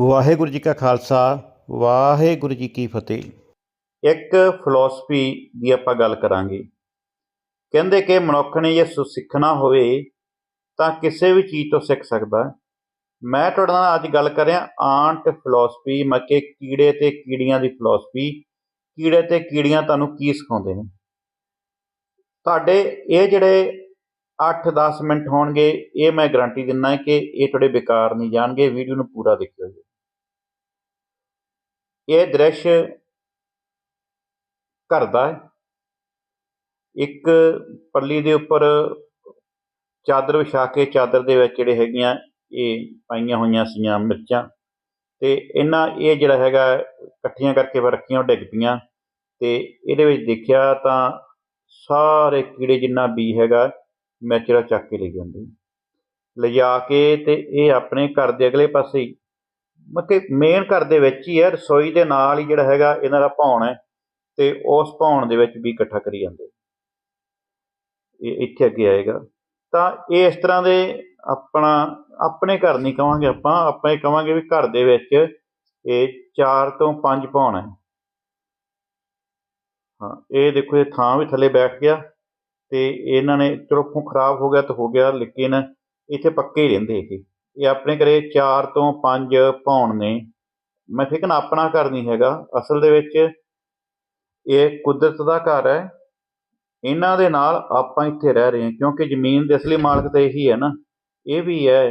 ਵਾਹਿਗੁਰੂ ਜੀ ਕਾ ਖਾਲਸਾ, ਵਾਹਿਗੁਰੂ ਜੀ ਕੀ ਫਤਿਹ। ਇੱਕ ਫਿਲਾਸਫੀ ਦੀ ਆਪਾਂ ਗੱਲ ਕਰਾਂਗੇ। ਕਹਿੰਦੇ ਕਿ ਮਨੁੱਖ ਨੇ ਜੇ ਸੁ, ਸਿੱਖਣਾ ਹੋਵੇ, ਤਾਂ ਕਿਸੇ ਵੀ ਚੀਜ਼ ਤੋਂ ਸਿੱਖ ਸਕਦਾ। ਮੈਂ ਤੁਹਾਡੇ ਨਾਲ ਅੱਜ ਗੱਲ ਕਰ ਰਿਹਾ, ਆਂਟ ਫਿਲਾਸਫੀ ਮੱਕੇ ਕੀੜੇ ਤੇ ਕੀੜੀਆਂ ਦੀ ਫਿਲਾਸਫੀ ਕੀੜੇ ਤੇ ਕੀੜੀਆਂ ਤੁਹਾਨੂੰ ਕੀ ਸਿਖਾਉਂਦੇ ਨੇ? ਤੁਹਾਡੇ ਇਹ ਜਿਹੜੇ 8-10 ਮਿੰਟ ਹੋਣਗੇ, ਇਹ ਮੈਂ ਗਾਰੰਟੀ ਦਿੰਦਾ ਕਿ ਇਹ ਤੁਹਾਡੇ ਬੇਕਾਰ ਨਹੀਂ ਜਾਣਗੇ ਵੀਡੀਓ ਨੂੰ ਪੂਰਾ ਦੇਖਿਓ ਜੀ। ਇਹ ਦ੍ਰਿਸ਼ ਘਰ ਦਾ ਇੱਕ ਪੱਲੀ ਦੇ ਉੱਪਰ ਚਾਦਰ ਵਿਛਾ ਕੇ ਚਾਦਰ ਦੇ ਵਿੱਚ ਜਿਹੜੇ ਹੈਗੀਆਂ ਇਹ ਪਾਈਆਂ ਹੋਈਆਂ ਸੀਆਂ ਮਿਰਚਾਂ ਤੇ ਇਹਨਾਂ ਇਹ ਜਿਹੜਾ ਹੈਗਾ ਇਕੱਠੀਆਂ ਕਰਕੇ ਫਿਰ ਰੱਖੀਆਂ ਡਿੱਗ ਪਈਆਂ ਤੇ ਇਹਦੇ ਵਿੱਚ ਦੇਖਿਆ ਤਾਂ ਸਾਰੇ ਕੀੜੇ ਜਿੰਨਾ ਬੀ ਹੈਗਾ ਮੈਚਰਾ ਚੱਕ ਕੇ ਲੈ ਜਾਂਦੇ ਲਿਜਾ ਕੇ ਤੇ ਇਹ ਆਪਣੇ ਘਰ ਦੇ ਅਗਲੇ ਪਾਸੇ ਹੀ ਮਤਲਬ ਮੇਨ ਘਰ ਦੇ ਵਿੱਚ ਹੀ ਹੈ ਰਸੋਈ ਦੇ ਨਾਲ ਹੀ ਜਿਹੜਾ ਹੈਗਾ ਇਹਨਾਂ ਦਾ ਭੌਣ ਹੈ ਤੇ ਉਸ ਭੌਣ ਦੇ ਵਿੱਚ ਵੀ ਇਕੱਠਾ ਕਰੀ ਜਾਂਦੇ ਇਹ ਇੱਥੇ ਅੱਗੇ ਆਏਗਾ। ਤਾਂ ਇਹ ਇਸ ਤਰ੍ਹਾਂ ਦੇ ਆਪਣਾ, ਆਪਣੇ ਘਰ ਨਹੀਂ ਕਵਾਂਗੇ ਆਪਾਂ ਆਪਾਂ ਇਹ ਕਵਾਂਗੇ ਵੀ ਘਰ ਦੇ ਵਿੱਚ ਇਹ 4 ਤੋਂ 5 ਭੌਣ ਹੈ। ਹਾਂ, ਇਹ ਦੇਖੋ ਇਹ ਥਾਂ ਵੀ ਥੱਲੇ ਬੈਠ ਗਿਆ ਤੇ ਇਹਨਾਂ ਨੇ ਚਲੋ ਖੂੰ ਖਰਾਬ ਹੋ ਗਿਆ ਤਾਂ ਹੋ ਗਿਆ, ਲੇਕਿਨ ਇੱਥੇ ਪੱਕੇ ਹੀ ਰਹਿੰਦੇ ਇਹ। ਇਹ ਆਪਣੇ ਘਰੇ 4 ਤੋਂ 5 ਭੌਣ ਨੇ। ਮੈਂ ਠੀਕ ਨਾ ਆਪਣਾ ਘਰ ਨਹੀਂ ਹੈਗਾ। ਅਸਲ ਦੇ ਵਿੱਚ ਇਹ ਕੁਦਰਤ ਦਾ ਘਰ ਹੈ। ਇਹਨਾਂ ਦੇ ਨਾਲ ਆਪਾਂ ਇੱਥੇ ਰਹਿ ਰਹੇ ਹਾਂ, ਕਿਉਂਕਿ ਜ਼ਮੀਨ ਦੇ ਅਸਲੀ ਮਾਲਕ ਤਾਂ ਇਹੀ ਹੈ ਨਾ। ਇਹ ਵੀ ਹੈ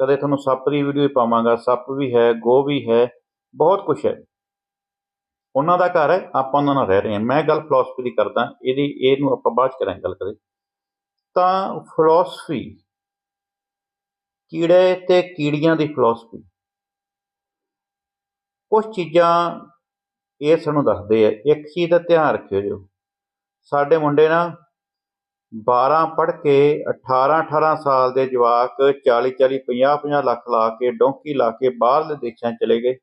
ਕਦੇ ਤੁਹਾਨੂੰ ਸੱਪ ਦੀ ਵੀਡੀਓ ਵੀ ਪਾਵਾਂਗਾ। ਸੱਪ ਵੀ ਹੈ, ਗੋ ਵੀ ਹੈ, ਬਹੁਤ ਕੁਝ ਹੈ। ਉਹਨਾਂ ਦਾ ਘਰ ਹੈ, ਆਪਾਂ ਉਹਨਾਂ ਨਾਲ ਰਹਿ ਰਹੇ ਹਾਂ। ਮੈਂ ਗੱਲ ਫਿਲਾਸਫੀ ਦੀ ਕਰਦਾ। ਇਹਦੀ, ਇਹਨੂੰ ਆਪਾਂ ਬਾਅਦ ਚ ਕਰਾਂਗੇ ਗੱਲ ਕਰੇ ਤਾਂ ਫਿਲਾਸਫੀ ਕੀੜੇ ਤੇ ਕੀੜੀਆਂ ਦੀ ਫਿਲਾਸਫੀ ਕੁਝ ਚੀਜ਼ਾਂ ਇਹ ਸਾਨੂੰ ਦੱਸਦੇ ਆ। ਇੱਕ ਚੀਜ਼ ਦਾ ਧਿਆਨ ਰੱਖਿਓ ਜੋ। ਸਾਡੇ ਮੁੰਡੇ ਨਾ 12 ਪੜ੍ਹ ਕੇ 18 18 ਸਾਲ ਦੇ ਜਵਾਕ 40 40 50 50 ਲੱਖ ਲਾ ਕੇ, ਡੋਂਕੀ ਲਾ ਕੇ ਬਾਹਰਲੇ ਦੇਸ਼ਾਂ ਚਲੇ ਗਏ।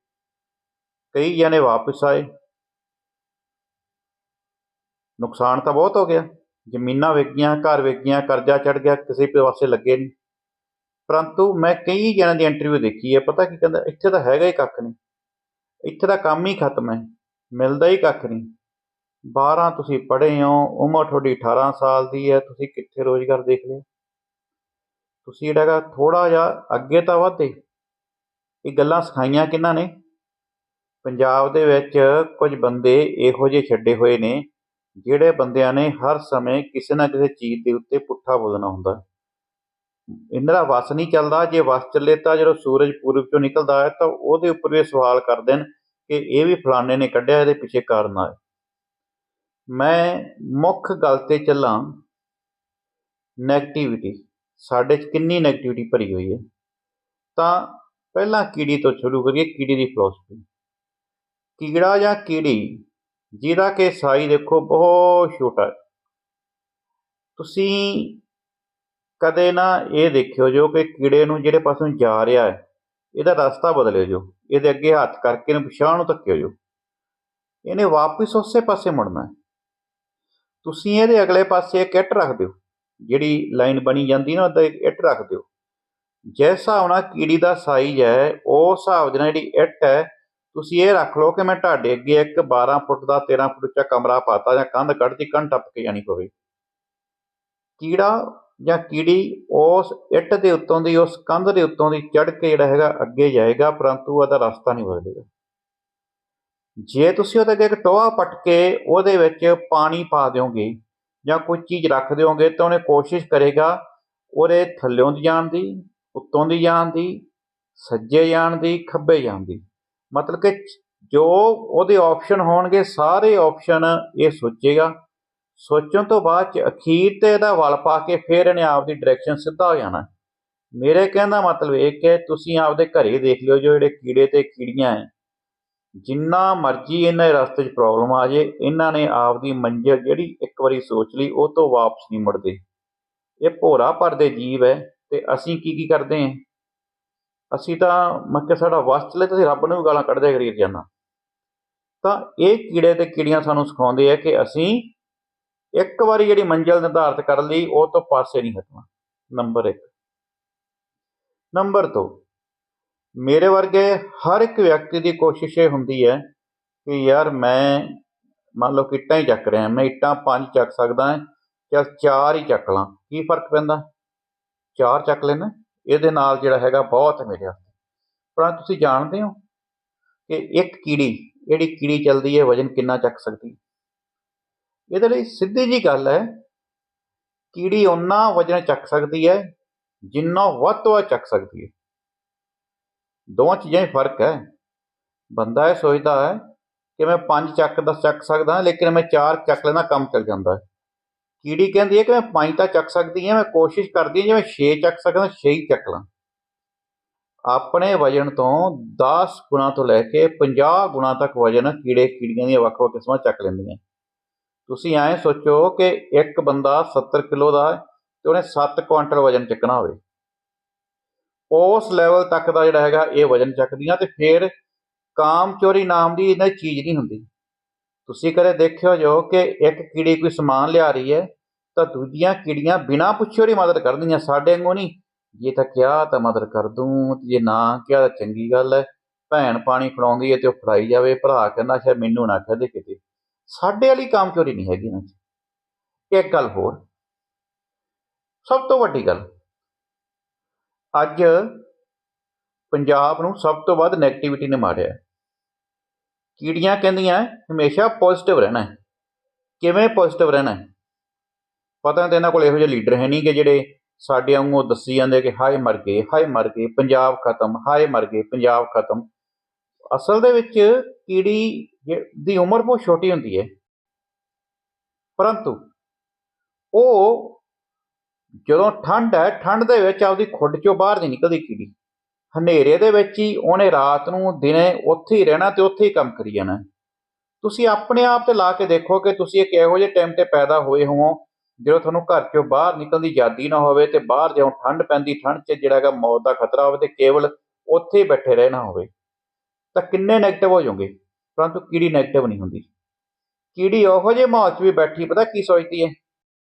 ਕਈ ਜਣੇ ਵਾਪਸ ਆਏ। ਨੁਕਸਾਨ ਤਾਂ ਬਹੁਤ ਹੋ ਗਿਆ। ਜ਼ਮੀਨਾਂ ਵਿਕ ਗਈਆਂ, ਘਰ ਵਿਕ ਗਈਆਂ, ਕਰਜ਼ਾ ਚੜ ਗਿਆ, ਕਿਸੇ ਪਾਸੇ ਲੱਗੇ ਨਹੀਂ ਪਰੰਤੂ ਮੈਂ ਕਈ ਜਣਾਂ ਦੀ ਇੰਟਰਵਿਊ ਦੇਖੀ ਹੈ, ਪਤਾ ਕੀ ਕਹਿੰਦਾ, ਇੱਥੇ ਤਾਂ ਹੈਗਾ ਹੀ ਕੱਖ ਨਹੀਂ। ਇੱਥੇ ਦਾ ਕੰਮ ਹੀ ਖਤਮ ਹੈ, ਮਿਲਦਾ ਹੀ ਕੱਖ ਨਹੀਂ। 12 ਤੁਸੀਂ ਪੜ੍ਹੇ ਹੋ, ਉਮਰ ਤੁਹਾਡੀ 18 ਸਾਲ ਦੀ ਹੈ, ਤੁਸੀਂ ਕਿੱਥੇ ਰੋਜ਼ਗਾਰ ਦੇਖ ਲਿਆ ਤੁਸੀਂ ਜਿਹੜਾ ਹੈਗਾ ਥੋੜਾ ਜਿਹਾ ਅੱਗੇ ਤਾਂ ਵਧੇ। ਇਹ ਗੱਲਾਂ ਸਿਖਾਈਆਂ ਕਿਹਨਾਂ ਨੇ? ਪੰਜਾਬ ਦੇ ਵਿੱਚ ਕੁਝ ਬੰਦੇ ਇਹੋ ਜਿਹੇ ਛੱਡੇ ਹੋਏ ਨੇ, ਜਿਹੜੇ ਬੰਦਿਆਂ ਨੇ ਹਰ ਸਮੇਂ ਕਿਸੇ ਨਾ ਕਿਸੇ ਚੀਜ਼ ਦੇ ਉੱਤੇ ਪੁੱਠਾ ਬੋਲਣਾ ਹੁੰਦਾ। ਇਹਨਾਂ ਦਾ ਵਸ ਨਹੀਂ ਚੱਲਦਾ, ਜੇ ਵਸ ਚੱਲੇ ਤਾਂ ਜਦੋਂ ਸੂਰਜ ਪੂਰਬ ਚੋਂ ਨਿਕਲਦਾ ਹੈ ਤਾਂ ਉਹਦੇ ਉੱਪਰ ਵੀ ਸਵਾਲ ਕਰਦੇ ਨੇ ਕਿ ਇਹ ਵੀ ਫਲਾਣੇ ਨੇ ਕੱਢਿਆ ਇਹਦੇ ਪਿੱਛੇ ਕਾਰਨ ਆ। ਮੈਂ ਮੁੱਖ ਗੱਲ ਤੇ ਚੱਲਾਂ ਨੈਗੇਟਿਵਿਟੀ ਸਾਡੇ 'ਚ ਕਿੰਨੀ ਨੈਗੇਟਿਵਿਟੀ ਭਰੀ ਹੋਈ ਹੈ। ਤਾਂ ਪਹਿਲਾਂ ਕੀੜੀ ਤੋਂ ਸ਼ੁਰੂ ਕਰੀਏ, ਕੀੜੀ ਦੀ ਫਿਲਾਸਫੀ ਕੀੜਾ ਜਾਂ ਕੀੜੀ, ਜਿਹਦਾ ਕਿ ਸਾਈ ਦੇਖੋ ਬਹੁਤ ਛੋਟਾ ਤੁਸੀਂ ਕਦੇ ਨਾ ਇਹ ਦੇਖਿਓ ਜੋ ਕਿ ਕੀੜੇ ਨੂੰ ਜਿਹੜੇ ਪਾਸੋਂ ਜਾ ਰਿਹਾ ਹੈ, ਇਹਦਾ ਰਸਤਾ ਬਦਲਿਓ ਜੋ, ਇਹਦੇ ਅੱਗੇ ਹੱਥ ਕਰਕੇ ਇਹਨੂੰ ਪਿਛਾਂਹ ਨੂੰ ਧੱਕਿਓ ਜੋ। ਇਹਨੇ ਵਾਪਸ ਉਸੇ ਪਾਸੇ ਮੁੜਨਾ ਹੈ। ਤੁਸੀਂ ਇਹਦੇ ਅਗਲੇ ਪਾਸੇ ਇੱਕ ਇੱਟ ਰੱਖ ਦਿਓ, ਜਿਹੜੀ ਲਾਈਨ ਬਣੀ ਜਾਂਦੀ ਨਾ ਉਹਦਾ ਇੱਕ ਇੱਟ ਰੱਖ ਦਿਓ। ਜਿਸ ਹਿਸਾਬ ਨਾਲ ਕੀੜੀ ਦਾ ਸਾਈਜ਼ ਹੈ ਉਸ ਹਿਸਾਬ ਦੇ ਨਾਲ ਜਿਹੜੀ ਇੱਟ ਹੈ, ਤੁਸੀਂ ਇਹ ਰੱਖ ਲਓ ਕਿ ਮੈਂ ਤੁਹਾਡੇ ਅੱਗੇ ਇੱਕ 12 ਫੁੱਟ ਦਾ 13 ਫੁੱਟ ਉੱਚਾ ਕਮਰਾ ਪਾਤਾ ਜਾਂ ਕੰਧ ਕੱਢਤੀ, ਕੰਧ ਟੱਪ ਕੇ ਜਾਣੀ ਪਵੇ। ਕੀੜਾ ਜਾਂ ਕੀੜੀ ਉਸ ਇੱਟ ਦੇ ਉੱਤੋਂ ਦੀ, ਉਸ ਕੰਧ ਦੇ ਉੱਤੋਂ ਦੀ ਚੜ ਕੇ ਜਿਹੜਾ ਹੈਗਾ ਅੱਗੇ ਜਾਏਗਾ, ਪਰੰਤੂ ਉਹਦਾ ਰਸਤਾ ਨਹੀਂ ਬਦਲੇਗਾ। ਜੇ ਤੁਸੀਂ ਉਹਦੇ ਅੱਗੇ ਇੱਕ ਟੋਆ ਪੱਟ ਕੇ ਉਹਦੇ ਵਿੱਚ ਪਾਣੀ ਪਾ ਦਿਓਗੇ ਜਾਂ ਕੋਈ ਚੀਜ਼ ਰੱਖ ਦਿਓਗੇ, ਤਾਂ ਉਹਨੇ ਕੋਸ਼ਿਸ਼ ਕਰੇਗਾ ਉਹਦੇ ਥੱਲਿਓਂ ਦੀ ਜਾਣ ਦੀ, ਉੱਤੋਂ ਦੀ ਜਾਣ ਦੀ, ਸੱਜੇ ਜਾਣ ਦੀ, ਖੱਬੇ ਜਾਣ ਦੀ। ਮਤਲਬ ਕਿ ਜੋ ਉਹਦੇ ਆਪਸ਼ਨ ਹੋਣਗੇ, ਸਾਰੇ ਆਪਸ਼ਨ ਇਹ ਸੋਚੇਗਾ ਸੋਚਣ ਤੋਂ ਬਾਅਦ ਚ ਅਖੀਰ ਤੇ ਇਹਦਾ ਵਲ ਪਾ ਕੇ ਫਿਰ ਇਹਨੇ ਆਪਦੀ ਡਾਇਰੈਕਸ਼ਨ ਸਿੱਧਾ ਹੋ ਜਾਣਾ। ਮੇਰੇ ਕਹਿਣ ਦਾ ਮਤਲਬ ਇਹ ਕਿ ਤੁਸੀਂ ਆਪਦੇ ਘਰੇ ਦੇਖ ਲਿਓ ਜੋ ਜਿਹੜੇ ਕੀੜੇ ਤੇ ਕੀੜੀਆਂ ਹੈ ਜਿੰਨਾ ਮਰਜ਼ੀ ਇਹਨਾਂ ਰਸਤੇ 'ਚ ਪ੍ਰੋਬਲਮ ਆ ਜੇ, ਇਹਨਾਂ ਨੇ ਆਪਦੀ ਮੰਜ਼ਿਲ ਜਿਹੜੀ ਇੱਕ ਵਾਰੀ ਸੋਚ ਲਈ, ਉਹ ਤੋਂ ਵਾਪਸ ਨਹੀਂ ਮੁੜਦੇ। ਇਹ ਭੋਰਾ ਭਰਦੇ ਜੀਵ ਹੈ ਤੇ ਅਸੀਂ ਕੀ ਕੀ ਕਰਦੇ ਹਾਂ ਅਸੀਂ ਤਾਂ ਮੱਕੇ ਸਾਡਾ ਵਸ ਚਲੇ ਤੇ ਅਸੀਂ ਰੱਬ ਨੂੰ ਵੀ ਗਾਲਾਂ ਕੱਢਦੇ ਕਰੀ ਜਾਣਾ ਤਾਂ ਇਹ ਕੀੜੇ ਤੇ ਕੀੜੀਆਂ ਸਾਨੂੰ ਸਿਖਾਉਂਦੇ ਆ ਕਿ ਅਸੀਂ ਇੱਕ ਵਾਰੀ ਜਿਹੜੀ ਮੰਜ਼ਿਲ ਨਿਰਧਾਰਤ ਕਰ ਲਈ, ਉਹ ਤੋਂ ਪਾਸੇ ਨਹੀਂ ਹਟਣਾ। ਨੰਬਰ 1 ਨੰਬਰ 2 ਮੇਰੇ ਵਰਗੇ ਹਰ ਇੱਕ ਵਿਅਕਤੀ ਦੀ ਕੋਸ਼ਿਸ਼ ਇਹ ਹੁੰਦੀ ਹੈ ਕਿ ਯਾਰ ਮੈਂ, ਮੰਨ ਲਓ ਕਿ ਇੱਟਾਂ ਹੀ ਚੱਕ ਰਿਹਾ, ਮੈਂ ਇੱਟਾਂ ਪੰਜ ਚੱਕ ਸਕਦਾ ਜਾਂ ਚਾਰ ਹੀ ਚੱਕ ਲਾਂ। ਕੀ ਫ਼ਰਕ ਪੈਂਦਾ? ਚਾਰ ਚੱਕ ਲੈਣਾ ਇਹਦੇ ਨਾਲ ਜਿਹੜਾ ਹੈਗਾ ਬਹੁਤ ਮੇਰੇ ਵਾਸਤੇ। ਪਰ ਤੁਸੀਂ ਜਾਣਦੇ ਹੋ ਕਿ ਇੱਕ ਕੀੜੀ, ਜਿਹੜੀ ਕੀੜੀ ਚੱਲਦੀ ਹੈ, ਵਜਨ ਕਿੰਨਾ ਚੱਕ ਸਕਦੀ ਹੈ? ਇਹਦੇ ਲਈ ਸਿੱਧੀ ਜੀ ਗੱਲ ਹੈ, ਕੀੜੀ ਓਨਾ ਵਜਨ ਚੱਕ ਸਕਦੀ ਹੈ, ਜਿੰਨਾ ਵੱਧ ਤੋਂ ਵੱਧ ਚੱਕ ਸਕਦੀ ਹੈ। ਦੋਵਾਂ ਚੀਜ਼ਾਂ 'ਚ ਫ਼ਰਕ ਹੈ। ਬੰਦਾ ਇਹ ਸੋਚਦਾ ਹੈ ਕਿ ਮੈਂ ਪੰਜ ਚੱਕ, ਦਸ ਚੱਕ ਸਕਦਾ, ਲੇਕਿਨ ਮੈਂ ਚਾਰ ਚੱਕ ਲੈਣਾ ਕੰਮ ਚੱਲ ਜਾਂਦਾ ਹੈ। ਕੀੜੀ ਕਹਿੰਦੀ ਹੈ ਕਿ ਮੈਂ ਪੰਜ ਤਾਂ ਚੱਕ ਸਕਦੀ ਹਾਂ, ਮੈਂ ਕੋਸ਼ਿਸ਼ ਕਰਦੀ ਹਾਂ ਜੇ ਮੈਂ 6 ਚੱਕ ਸਕਦਾ 6 ਹੀ ਚੱਕ ਲਾਂ। ਆਪਣੇ ਵਜਨ ਤੋਂ 10 ਗੁਣਾ ਤੋਂ ਲੈ ਕੇ 50 ਗੁਣਾ ਤੱਕ ਵਜਨ ਕੀੜੇ, ਕੀੜੀਆਂ ਦੀਆਂ ਵੱਖ-ਵੱਖ ਕਿਸਮਾਂ ਚੱਕ ਲੈਂਦੀਆਂ। ਤੁਸੀਂ ਐਂ ਸੋਚੋ ਕਿ ਇੱਕ ਬੰਦਾ 70 ਕਿਲੋ ਦਾ ਤੇ ਉਹਨੇ 7 ਕੁਆਂਟਲ ਵਜਨ ਚੱਕਣਾ ਹੋਵੇ। ਉਸ ਲੈਵਲ ਤੱਕ ਦਾ ਜਿਹੜਾ ਹੈਗਾ ਇਹ ਵਜਨ ਚੱਕਦੀਆਂ ਤੇ ਫਿਰ ਕਾਮ ਚੋਰੀ ਨਾਮ ਦੀ ਇਹਨਾਂ ਦੀ ਚੀਜ਼ ਨਹੀਂ ਹੁੰਦੀ। ਤੁਸੀਂ ਕਦੇ ਦੇਖਿਓ ਜੋ ਕਿ ਇੱਕ ਕੀੜੀ ਕੋਈ ਸਮਾਨ ਲਿਆ ਰਹੀ ਹੈ ਤਾਂ ਦੂਜੀਆਂ ਕੀੜੀਆਂ ਬਿਨਾਂ ਪੁੱਛੇ ਉਹਦੀ ਮਦਦ ਕਰਦੀਆਂ ਸਾਡੇ ਵਾਂਗੂ ਨਹੀਂ। ਜੇ ਤਾਂ ਕਿਹਾ ਤਾਂ ਮਦਦ ਕਰ ਦੂੰ, ਤੇ ਜੇ ਨਾ ਕਿਹਾ ਤਾਂ ਚੰਗੀ ਗੱਲ ਹੈ। ਭੈਣ ਪਾਣੀ ਫੜਾਉਂਦੀ ਹੈ ਤੇ ਉਹ ਫੜਾਈ ਜਾਵੇ, ਭਰਾ ਕਹਿੰਦਾ ਸ਼ਾਇਦ ਮੈਨੂੰ ਨਾ ਕਹਦੇ ਕਿਤੇ। ਸਾਡੇ ਵਾਲੀ ਕੰਮ ਚੋਰੀ ਨਹੀਂ ਹੈਗੀ ਇਹਨਾਂ 'ਚ ਇੱਕ ਗੱਲ ਹੋਰ। ਸਭ ਤੋਂ ਵੱਡੀ ਗੱਲ। ਅੱਜ ਪੰਜਾਬ ਨੂੰ ਸਭ ਤੋਂ ਵੱਧ 네ਗੇਟਿਵਿਟੀ ਨੇ ਮਾਰਿਆ। ਕੀੜੀਆਂ ਕਹਿੰਦੀਆਂ, ਹਮੇਸ਼ਾ ਪੋਜ਼ਿਟਿਵ ਰਹਿਣਾ ਕਿਵੇਂ ਪੋਜ਼ਿਟਿਵ ਰਹਿਣਾ ਪਤਾ ਨਹੀਂ ਇਹਨਾਂ ਕੋਲ ਇਹੋ ਜਿਹੇ ਲੀਡਰ ਹੈ ਨਹੀਂ ਕਿ ਜਿਹੜੇ ਸਾਡੇ ਵਾਂਗੂ ਦੱਸੀ ਜਾਂਦੇ ਕਿ ਹਾਏ ਮਰ ਗਏ, ਹਾਏ ਮਰ ਗਏ, ਪੰਜਾਬ ਖਤਮ, ਹਾਏ ਮਰ ਗਏ, ਪੰਜਾਬ ਖਤਮ। ਅਸਲ ਦੇ ਵਿੱਚ ਕੀੜੀ ਦੀ ਉਮਰ ਬਹੁਤ ਛੋਟੀ ਹੁੰਦੀ ਹੈ। ਪਰੰਤੂ ਉਹ ਜਦੋਂ ਠੰਡ ਹੈ, ਠੰਡ ਦੇ ਵਿੱਚ ਆਪਦੀ ਖੁੱਡ ਚੋਂ ਬਾਹਰ ਨਹੀਂ ਨਿਕਲਦੀ ਕੀੜੀ। ਹਨੇਰੇ ਦੇ ਵਿੱਚ ਹੀ ਉਹਨੇ ਰਾਤ ਨੂੰ ਦਿਨੇ ਉੱਥੇ ਹੀ ਰਹਿਣਾ ਤੇ ਉੱਥੇ ਹੀ ਕੰਮ ਕਰੀ ਜਾਣਾ। ਤੁਸੀਂ ਆਪਣੇ ਆਪ ਤੇ ਲਾ ਕੇ ਦੇਖੋ ਕਿ ਤੁਸੀਂ ਇੱਕ ਇਹੋ ਜਿਹੇ ਟਾਈਮ ਤੇ ਪੈਦਾ ਹੋਏ ਹੋਵੋ, ਜਦੋਂ ਤੁਹਾਨੂੰ ਘਰ ਚੋਂ ਬਾਹਰ ਨਿਕਲਣ ਦੀ ਆਜ਼ਾਦੀ ਨਾ ਹੋਵੇ ਤੇ ਬਾਹਰ ਜਦੋਂ ਠੰਡ ਪੈਂਦੀ, ਠੰਡ 'ਚ ਜਿਹੜਾ ਹੈਗਾ ਮੌਤ ਦਾ ਖਤਰਾ ਹੋਵੇ ਤੇ ਕੇਵਲ ਉੱਥੇ ਹੀ ਬੈਠੇ ਰਹਿਣਾ ਹੋਵੇ। ਤਾਂ ਕਿੰਨੇ ਨੈਗੇਟਿਵ ਹੋ ਜਾਓਗੇ? ਪਰੰਤੂ ਕੀੜੀ ਨੈਗੇਟਿਵ ਨਹੀਂ ਹੁੰਦੀ। ਕੀੜੀ ਉਹੋ ਜਿਹੇ ਮਾਹੌਲ 'ਚ ਵੀ ਬੈਠੀ, ਪਤਾ ਕੀ ਸੋਚਦੀ ਹੈ?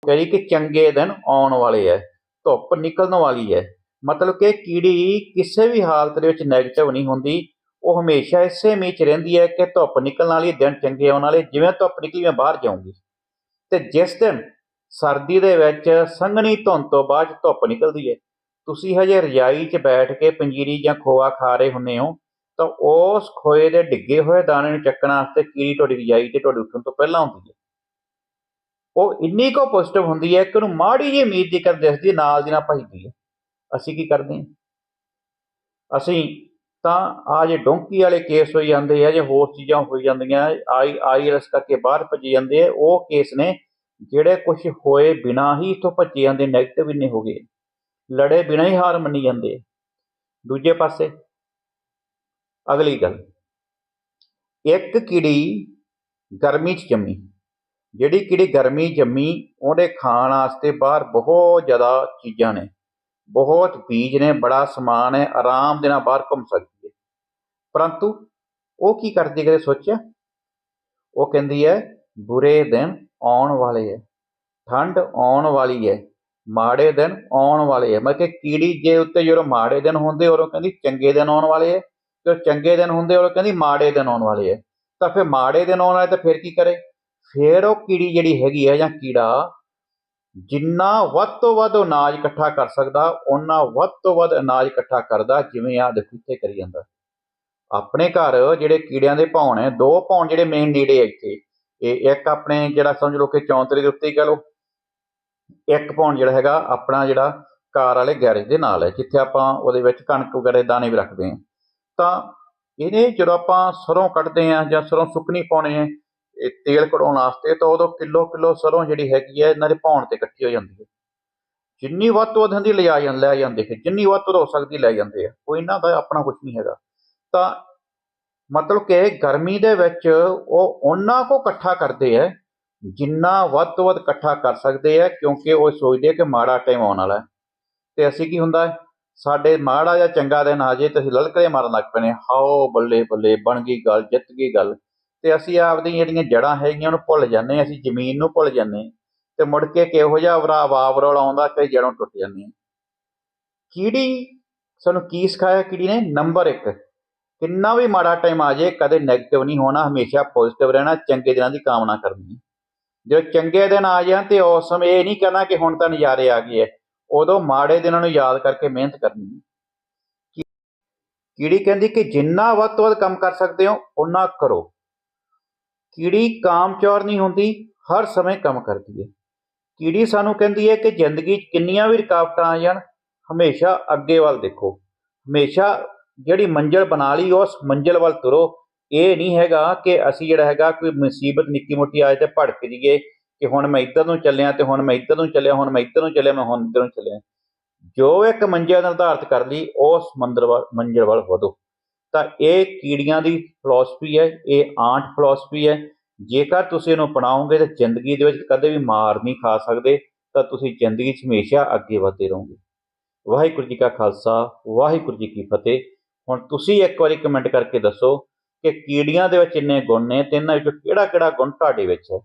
ਕਹਿੰਦੀ ਕਿ ਚੰਗੇ ਦਿਨ ਆਉਣ ਵਾਲੇ ਐ, ਧੁੱਪ ਨਿਕਲਣ ਵਾਲੀ ਹੈ ਮਤਲਬ ਕਿ ਕੀੜੀ ਕਿਸੇ ਵੀ ਹਾਲਤ ਦੇ ਵਿੱਚ ਨੈਗੇਟਿਵ ਨਹੀਂ ਹੁੰਦੀ। ਉਹ ਹਮੇਸ਼ਾ ਇਸੇ ਮੀਚ ਚ ਰਹਿੰਦੀ ਹੈ ਕਿ ਧੁੱਪ ਨਿਕਲਣ ਵਾਲੀ, ਦਿਨ ਚੰਗੇ ਆਉਣ ਵਾਲੇ, ਜਿਵੇਂ ਧੁੱਪ ਨਿਕਲੀ ਮੈਂ ਬਾਹਰ ਜਾਊਂਗੀ। ਤੇ ਜਿਸ ਦਿਨ ਸਰਦੀ ਦੇ ਵਿੱਚ ਸੰਘਣੀ ਧੁੰਦ ਤੋਂ ਬਾਅਦ ਧੁੱਪ ਨਿਕਲਦੀ ਹੈ ਤੁਸੀਂ ਹਜੇ ਰਜਾਈ 'ਚ ਬੈਠ ਕੇ ਪੰਜੀਰੀ ਜਾਂ ਖੋਆ ਖਾ ਰਹੇ ਹੁੰਦੇ ਹੋ ਤਾਂ ਉਸ ਖੋਏ ਦੇ ਡਿੱਗੇ ਹੋਏ ਦਾਣੇ ਨੂੰ ਚੱਕਣ ਵਾਸਤੇ ਕੀੜੀ ਤੁਹਾਡੀ ਰਜਾਈ ਤੇ ਤੁਹਾਡੇ ਉੱਠਣ ਤੋਂ ਪਹਿਲਾਂ ਹੁੰਦੀ ਹੈ। ਉਹ ਇੰਨੀ ਕੋ ਪੋਜ਼ਿਟਿਵ ਹੁੰਦੀ ਹੈ ਕਿ ਉਹਨੂੰ ਮਾੜੀ ਜਿਹੀ ਉਮੀਦ ਦੀ ਕਰ ਦਿਸਦੀ ਨਾਲ ਦੀ ਨਾਲ ਭਜਦੀ ਹੈ ਅਸੀਂ ਕੀ ਕਰਦੇ ਹਾਂ ਅਸੀਂ ਤਾਂ ਆ ਜੇ ਡੋਂਕੀ ਵਾਲੇ ਕੇਸ ਹੋਈ ਜਾਂਦੇ ਆ, ਜੇ ਹੋਰ ਚੀਜ਼ਾਂ ਹੋਈ ਜਾਂਦੀਆਂ, ਆਈ, ਆਈਐਲਐਸ ਕਰਕੇ ਬਾਹਰ ਭੱਜੇ ਜਾਂਦੇ ਆ, ਉਹ ਕੇਸ ਨੇ ਜਿਹੜੇ ਕੁਝ ਹੋਏ ਬਿਨਾ ਹੀ ਇਥੋਂ ਭੱਜੇ ਜਾਂਦੇ ਨੈਗੇਟਿਵ ਇੰਨੇ ਹੋ ਗਏ। ਲੜੇ ਬਿਨਾ ਹੀ ਹਾਰ ਮੰਨੀ ਜਾਂਦੇ ਦੂਜੇ ਪਾਸੇ ਅਗਲੀ ਗੱਲ। ਇੱਕ ਕੀੜੀ ਗਰਮੀ 'ਚ ਜੰਮੀ। ਜਿਹੜੀ ਕੀੜੀ ਗਰਮੀ ਜੰਮੀ, ਉਹਦੇ ਖਾਣ ਵਾਸਤੇ ਬਾਹਰ ਬਹੁਤ ਜ਼ਿਆਦਾ ਚੀਜ਼ਾਂ ਨੇ। ਬਹੁਤ ਬੀਜ ਨੇ, ਬੜਾ ਸਮਾਨ ਹੈ, ਆਰਾਮ ਦੇ ਨਾਲ ਬਾਹਰ ਘੁੰਮ ਸਕਦੀ ਹੈ। ਪਰੰਤੂ ਉਹ ਕੀ ਕਰਦੀ ਕਦੇ ਸੋਚਿਆ? ਉਹ ਕਹਿੰਦੀ ਹੈ, ਬੁਰੇ ਦਿਨ ਆਉਣ ਵਾਲੇ ਹੈ। ਠੰਡ ਆਉਣ ਵਾਲੀ ਹੈ। ਮਾੜੇ ਦਿਨ ਆਉਣ ਵਾਲੇ ਹੈ। ਮਤਲਬ ਕਿ ਕੀੜੀ ਜੇ ਉੱਤੇ ਜਦੋਂ ਮਾੜੇ ਦਿਨ ਹੁੰਦੇ, ਉਦੋਂ ਕਹਿੰਦੀ ਚੰਗੇ ਦਿਨ ਆਉਣ ਵਾਲੇ ਹੈ। ਤੇ ਚੰਗੇ ਦਿਨ ਹੁੰਦੇ ਉਹ ਕਹਿੰਦੀ ਮਾੜੇ ਦਿਨ ਆਉਣ ਵਾਲੇ ਹੈ ਤਾਂ ਫਿਰ ਮਾੜੇ ਦਿਨ ਆਉਣ ਵਾਲੇ ਤਾਂ ਫਿਰ ਕੀ ਕਰੇ? ਫਿਰ ਉਹ ਕੀੜੀ ਜਿਹੜੀ ਹੈਗੀ ਹੈ ਜਾਂ ਕੀੜਾ, ਜਿੰਨਾ ਵੱਧ ਤੋਂ ਵੱਧ ਅਨਾਜ ਇਕੱਠਾ ਕਰ ਸਕਦਾ ਉਹਨਾਂ ਵੱਧ ਤੋਂ ਵੱਧ ਅਨਾਜ ਇਕੱਠਾ ਕਰਦਾ, ਜਿਵੇਂ ਆ ਦੇਖੋ ਇੱਥੇ ਕਰੀ ਜਾਂਦਾ। ਆਪਣੇ ਘਰ ਜਿਹੜੇ ਕੀੜਿਆਂ ਦੇ ਭੌਣ ਹੈ ਦੋ ਭੌਣ ਜਿਹੜੇ ਮੇਨ ਨੇੜੇ ਆ ਇੱਥੇ। ਇਹ ਇੱਕ ਆਪਣੇ ਜਿਹੜਾ ਸਮਝ ਲਓ ਕਿ ਚੌਂਤਰੇ ਦੇ ਉੱਤੇ ਹੀ ਕਹ ਲਓ। ਇੱਕ ਭੌਣ ਜਿਹੜਾ ਹੈਗਾ ਆਪਣਾ ਜਿਹੜਾ ਕਾਰ ਵਾਲੇ ਗੈਰੇਜ ਦੇ ਨਾਲ ਹੈ ਜਿੱਥੇ ਆਪਾਂ ਉਹਦੇ ਵਿੱਚ ਕਣਕ ਵਗੈਰਾ, ਦਾਣੇ ਵੀ ਰੱਖਦੇ ਹਾਂ ਤਾਂ ਇਹਨੇ ਜਦੋਂ ਆਪਾਂ ਸਰੋਂ ਕੱਢਦੇ ਹਾਂ ਜਾਂ ਸਰੋਂ ਸੁੱਕਣੀ ਪਾਉਣੇ ਹੈ, ਇਹ ਤੇਲ ਕਢਾਉਣ ਵਾਸਤੇ ਤਾਂ ਉਦੋਂ ਕਿਲੋ ਕਿਲੋ ਸਰੋਂ ਜਿਹੜੀ ਹੈਗੀ ਹੈ ਇਹਨਾਂ ਦੇ ਭੌਣ ਤੇ ਇਕੱਠੀ ਹੋ ਜਾਂਦੀ ਹੈ। ਜਿੰਨੀ ਵੱਧ ਤੋਂ ਵੱਧ ਹੁੰਦੀ ਲਿਜਾ ਜਾਂ ਲੈ ਜਾਂਦੇ ਹੈ, ਜਿੰਨੀ ਵੱਧ ਤੋਂ ਵੱਧ ਹੋ ਸਕਦੀ ਲੈ ਜਾਂਦੇ ਆ ਕੋਈ ਇਹਨਾਂ ਦਾ ਆਪਣਾ ਕੁਝ ਨਹੀਂ ਹੈਗਾ। ਤਾਂ ਮਤਲਬ ਕਿ ਗਰਮੀ ਦੇ ਵਿੱਚ ਉਹ ਉਹਨਾਂ ਕੋ ਇਕੱਠਾ ਕਰਦੇ ਆ ਜਿੰਨਾ ਵੱਧ ਤੋਂ ਵੱਧ ਇਕੱਠਾ ਕਰ ਸਕਦੇ ਆ ਕਿਉਂਕਿ ਉਹ ਸੋਚਦੇ ਆ ਕਿ ਮਾੜਾ ਟਾਈਮ ਆਉਣ ਵਾਲਾ ਹੈ। ਤੇ ਅਸੀਂ ਕੀ ਹੁੰਦਾ ਹੈ? ਸਾਡੇ ਮਾੜਾ ਜਾਂ ਚੰਗਾ ਦਿਨ ਆ ਜੇ ਤੇ ਅਸੀਂ ਲਲਕਰੇ ਮਾਰਨ ਲੱਗ ਪੈਣੇ ਹਾਓ, ਬੱਲੇ ਬੱਲੇ, ਬਣ ਗਈ ਗੱਲ, ਜਿੱਤ ਗਈ ਗੱਲ। ਤੇ ਅਸੀਂ ਆਪਦੀਆਂ ਜਿਹੜੀਆਂ ਜੜਾਂ ਹੈਗੀਆਂ ਉਹਨੂੰ ਭੁੱਲ ਜਾਂਦੇ ਅਸੀਂ ਜ਼ਮੀਨ ਨੂੰ ਭੁੱਲ ਜਾਂਦੇ ਹਾਂ। ਤੇ ਮੁੜ ਕੇ ਕਿਹੋ ਜਿਹਾ ਵਰਾ ਵਾਵਰੋਲ ਆਉਂਦਾ ਕਿ ਜੜੋਂ ਟੁੱਟ ਜਾਂਦੀਆਂ। ਕੀੜੀ, ਸਾਨੂੰ ਕੀ ਸਿਖਾਇਆ ਕੀੜੀ ਨੇ? ਨੰਬਰ 1 ਕਿੰਨਾ ਵੀ ਮਾੜਾ ਟਾਈਮ ਆ ਜਾਏ ਕਦੇ 네ਗੇਟਿਵ ਨਹੀਂ ਹੋਣਾ, ਹਮੇਸ਼ਾ ਪੋਜ਼ਿਟਿਵ ਰਹਿਣਾ, ਚੰਗੇ ਦਿਨਾਂ ਦੀ ਕਾਮਨਾ ਕਰਨੀ। ਜੇ ਚੰਗੇ ਦਿਨ ਆ ਜਾਣ ਤੇ ਉਸ ਸਮੇਂ ਇਹ ਨਹੀਂ ਕਹਿਣਾ ਕਿ ਹੁਣ ਤਾਂ ਨਜ਼ਾਰੇ ਆ ਗਏ ਐ ਉਦੋਂ ਮਾੜੇ ਦਿਨਾਂ ਨੂੰ ਯਾਦ ਕਰਕੇ ਮਿਹਨਤ ਕਰਨੀ। ਹੈ ਕੀ- ਕੀੜੀ ਕਹਿੰਦੀ ਕਿ ਜਿੰਨਾ ਵੱਧ ਤੋਂ ਵੱਧ ਕੰਮ ਕਰ ਸਕਦੇ ਹੋ ਉਨਾ ਕਰੋ। ਕੀੜੀ ਕਾਮਚੋਰ ਨਹੀਂ ਹੁੰਦੀ, ਹਰ ਸਮੇਂ ਕੰਮ ਕਰਦੀ ਹੈ ਕੀੜੀ ਸਾਨੂੰ ਕਹਿੰਦੀ ਹੈ ਕਿ ਜ਼ਿੰਦਗੀ 'ਚ ਕਿੰਨੀਆਂ ਵੀ ਰੁਕਾਵਟਾਂ ਆ ਜਾਣ, ਹਮੇਸ਼ਾ ਅੱਗੇ ਵੱਲ ਦੇਖੋ। ਹਮੇਸ਼ਾ ਜਿਹੜੀ ਮੰਜ਼ਿਲ ਬਣਾ ਲਈ, ਉਸ ਮੰਜ਼ਿਲ ਵੱਲ ਤੁਰੋ। ਇਹ ਨਹੀਂ ਹੈਗਾ ਕਿ ਅਸੀਂ ਜਿਹੜਾ ਹੈਗਾ ਕੋਈ ਮੁਸੀਬਤ ਨਿੱਕੀ ਮੋਟੀ ਆਏ ਤੇ ਭੜਕ ਜੀਏ ਕਿ ਹੁਣ ਮੈਂ ਇੱਧਰ ਨੂੰ ਚੱਲਿਆ ਤੇ ਹੁਣ ਮੈਂ ਇੱਧਰ ਨੂੰ ਚੱਲਿਆ, ਹੁਣ ਮੈਂ ਇੱਧਰ ਨੂੰ ਚੱਲਿਆ, ਮੈਂ ਹੁਣ ਇੱਧਰ ਨੂੰ ਚੱਲਿਆ। ਜੋ ਇੱਕ ਮੰਜ਼ਿਲ ਨਿਰਧਾਰਤ ਕਰ ਲਈ, ਉਸ ਮੰਦਰ ਵੱਲ, ਮੰਜ਼ਿਲ ਵੱਲ ਵਧੋ। ਤਾਂ ਇਹ ਕੀੜੀਆਂ ਦੀ ਫਿਲਾਸਫੀ ਹੈ, ਇਹ ਆਂਟ ਫਿਲਾਸਫੀ ਹੈ। ਜੇਕਰ ਤੁਸੀਂ ਇਹਨੂੰ ਅਪਣਾਓਗੇ ਤਾਂ ਜ਼ਿੰਦਗੀ ਦੇ ਵਿੱਚ ਕਦੇ ਵੀ ਮਾਰ ਨਹੀਂ ਖਾ ਸਕਦੇ, ਤਾਂ ਤੁਸੀਂ ਜ਼ਿੰਦਗੀ 'ਚ ਹਮੇਸ਼ਾ ਅੱਗੇ ਵਧਦੇ ਰਹੋਗੇ। ਵਾਹਿਗੁਰੂ ਜੀ ਕਾ ਖਾਲਸਾ, ਵਾਹਿਗੁਰੂ ਜੀ ਕੀ ਫਤਿਹ। ਹੁਣ ਤੁਸੀਂ ਇੱਕ ਵਾਰੀ ਕਮੈਂਟ ਕਰਕੇ ਦੱਸੋ ਕਿ ਕੀੜੀਆਂ ਦੇ ਵਿੱਚ ਇੰਨੇ ਗੁਣ ਨੇ, ਤੇ ਇਹਨਾਂ ਵਿੱਚੋਂ ਕਿਹੜਾ ਕਿਹੜਾ ਗੁਣ ਤੁਹਾਡੇ ਵਿੱਚ ਹੈ?